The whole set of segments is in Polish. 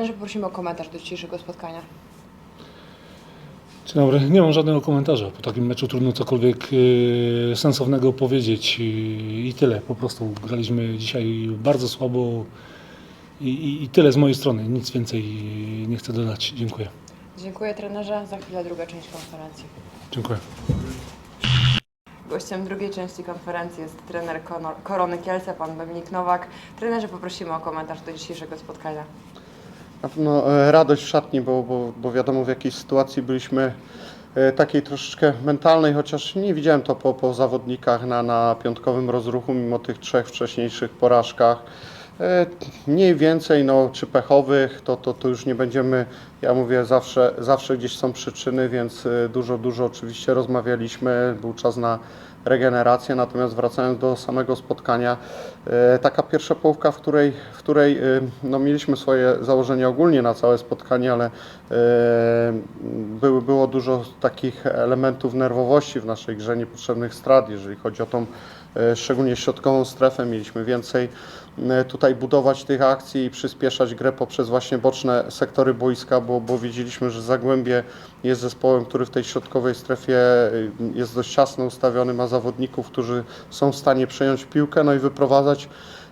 Trenerze, prosimy o komentarz do dzisiejszego spotkania. Dzień dobry. Nie mam żadnego komentarza. Po takim meczu trudno cokolwiek e, sensownego powiedzieć i, i tyle. Po prostu graliśmy dzisiaj bardzo słabo i, i, i tyle z mojej strony. Nic więcej nie chcę dodać. Dziękuję. Dziękuję trenerze. Za chwilę druga część konferencji. Dziękuję. Gościem drugiej części konferencji jest trener Korony Kielce, pan Dominik Nowak. Trenerze, poprosimy o komentarz do dzisiejszego spotkania. Na pewno e, radość w szatni, bo, bo, bo wiadomo w jakiej sytuacji byliśmy e, takiej troszeczkę mentalnej, chociaż nie widziałem to po, po zawodnikach na, na piątkowym rozruchu, mimo tych trzech wcześniejszych porażkach. E, Mniej więcej, no, czy pechowych, to, to, to już nie będziemy, ja mówię, zawsze, zawsze gdzieś są przyczyny, więc e, dużo, dużo oczywiście rozmawialiśmy, był czas na regenerację, natomiast wracając do samego spotkania, e, taka pierwsza połówka, w której, w której no, mieliśmy swoje założenia ogólnie na całe spotkanie, ale były, było dużo takich elementów nerwowości w naszej grze, niepotrzebnych strat, jeżeli chodzi o tą e, szczególnie środkową strefę, mieliśmy więcej e, tutaj budować tych akcji i przyspieszać grę poprzez właśnie boczne sektory boiska, bo, bo wiedzieliśmy, że Zagłębie jest zespołem, który w tej środkowej strefie y, jest dość ciasno ustawiony, ma zawodników, którzy są w stanie przejąć piłkę, no i wyprowadzać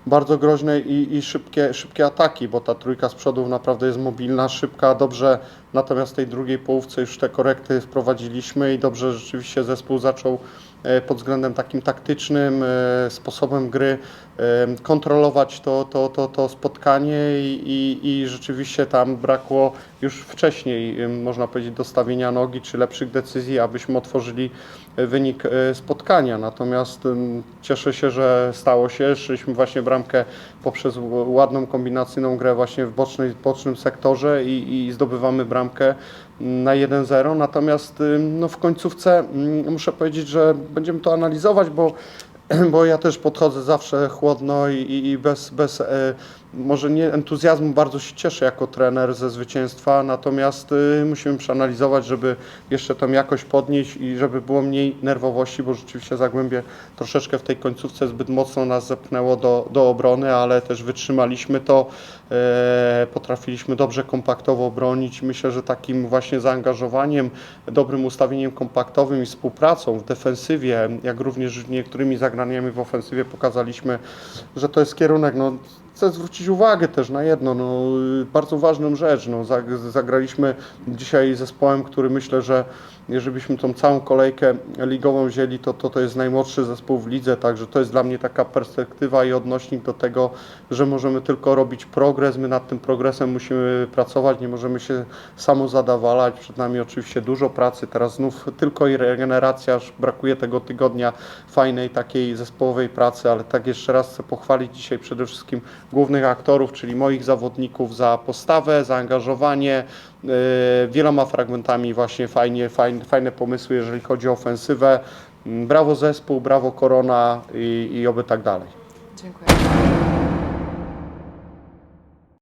bardzo groźne i, i szybkie, szybkie ataki, bo ta trójka z przodu naprawdę jest mobilna, szybka, dobrze, natomiast w tej drugiej połówce już te korekty wprowadziliśmy i dobrze rzeczywiście zespół zaczął pod względem takim taktycznym, e, sposobem gry e, kontrolować to, to, to, to spotkanie i, i, rzeczywiście tam brakło już wcześniej, e, można powiedzieć, dostawienia nogi czy lepszych decyzji, abyśmy otworzyli e, wynik e, spotkania. Natomiast cieszę się, że stało się. Szliśmy właśnie bramkę poprzez ładną kombinacyjną grę właśnie w bocznej, bocznym sektorze i, i zdobywamy bramkę na 1-0. Natomiast no, w końcówce mm, muszę powiedzieć, że będziemy to analizować, bo bo ja też podchodzę zawsze chłodno i, i, i bez, bez e, może nie entuzjazmu, bardzo się cieszę jako trener ze zwycięstwa, natomiast y, musimy przeanalizować, żeby jeszcze tą jakość podnieść i żeby było mniej nerwowości, bo rzeczywiście Zagłębie troszeczkę w tej końcówce zbyt mocno nas zepchnęło do, do obrony, ale też wytrzymaliśmy to, e, potrafiliśmy dobrze kompaktowo bronić. Myślę, że takim właśnie zaangażowaniem, dobrym ustawieniem kompaktowym i współpracą w defensywie, jak również niektórymi zagraniami w ofensywie pokazaliśmy, że to jest kierunek. No, chcę zwrócić uwagę też na jedno, no, bardzo ważną rzecz. No, zag- zagraliśmy dzisiaj zespołem, który myślę, że jeżeli byśmy tą całą kolejkę ligową wzięli, to, to to jest najmłodszy zespół w lidze, także to jest dla mnie taka perspektywa i odnośnik do tego, że możemy tylko robić progres, my nad tym progresem musimy pracować, nie możemy się samo zadawalać, przed nami oczywiście dużo pracy, teraz znów tylko i regeneracja, aż brakuje tego tygodnia fajnej takiej zespołowej pracy, ale tak jeszcze raz chcę pochwalić dzisiaj przede wszystkim głównych aktorów, czyli moich zawodników za postawę, zaangażowanie, yy, wieloma fragmentami właśnie fajnie, fajne, fajne pomysły, jeżeli chodzi o ofensywę. Mm, Brawo zespół, brawo korona i, i oby tak dalej. Dziękuję.